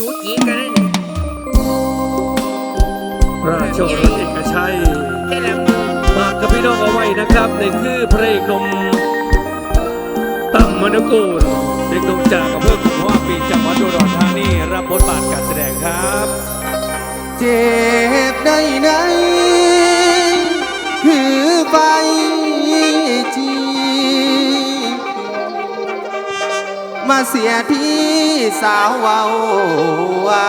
จูจีกันเลยราชโอรสเอกชัยเท่แล้วฝากกับพี่น้องเอาไว้นะครับในคือพระเอกหนมตั้มมนุกูลเด็กหนมจากอำเภอขุนว่าปีจังหวัดอุดรธานีรับบทบาทการแสดงครับ เจ็บได้ไหนคื มาเสียที่สาวเว้าว่า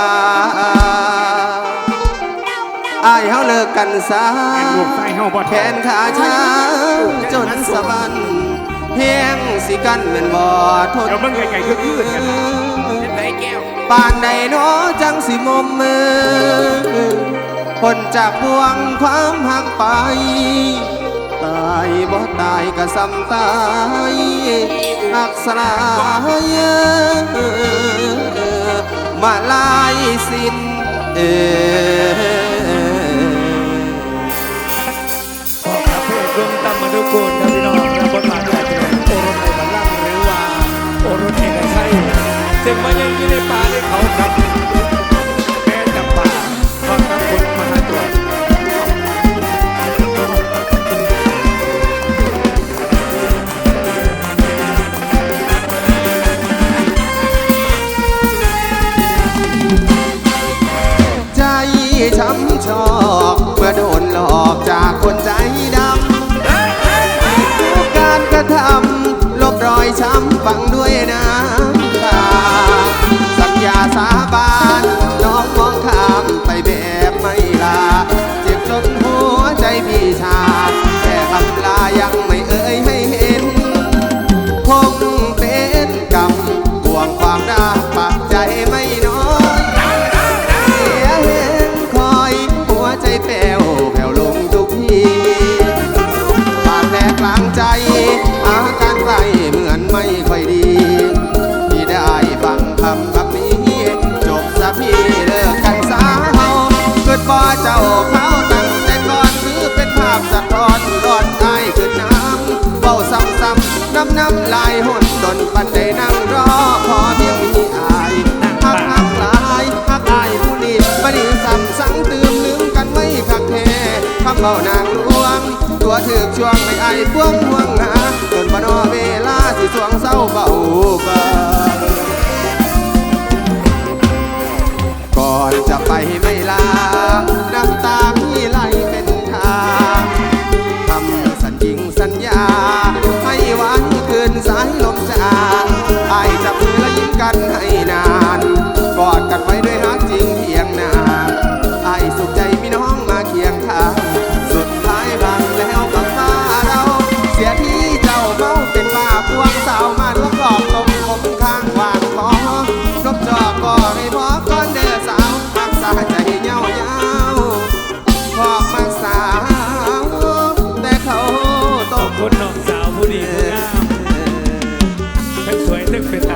อายเฮาเลิกกันซะลูกไฟเฮาบ่แขนขาช้าจนสะบันเพียงสิกันเป็นบ่ทนเดี๋ยวมึงไก่ๆคือยืดกันเป็นไรแก้วปานใดเน้อจังสิมมมือพ้นจากพวงความหักไป ตายบ่ตายก็ซ้ำตาย หักสลายมาลายสิ้นเออครับพระเอกหนมตั้มมนุกูลครับพี่น้องรับบทบาทการแสดงโอรสในบัลลังก์หรือว่าโอรสเอกชัยเส้นมายังอยู่ ช้ำชอก เมื่อโดนหลอกจากคนใจดำเบาซ้ำๆน้ำน้ำลายหนดนปันได้นั่งรอพอเพียงมีอายหักหักหลายหักอายผู้นี้บัดนี้ซ้ำสังตื่มลืมกันไม่คักแท้คำเบานางลวง ตัวถือช่วงไม่อายพวงห่วงหาจนบนอเวลาสิสวงเศร้าเบาบา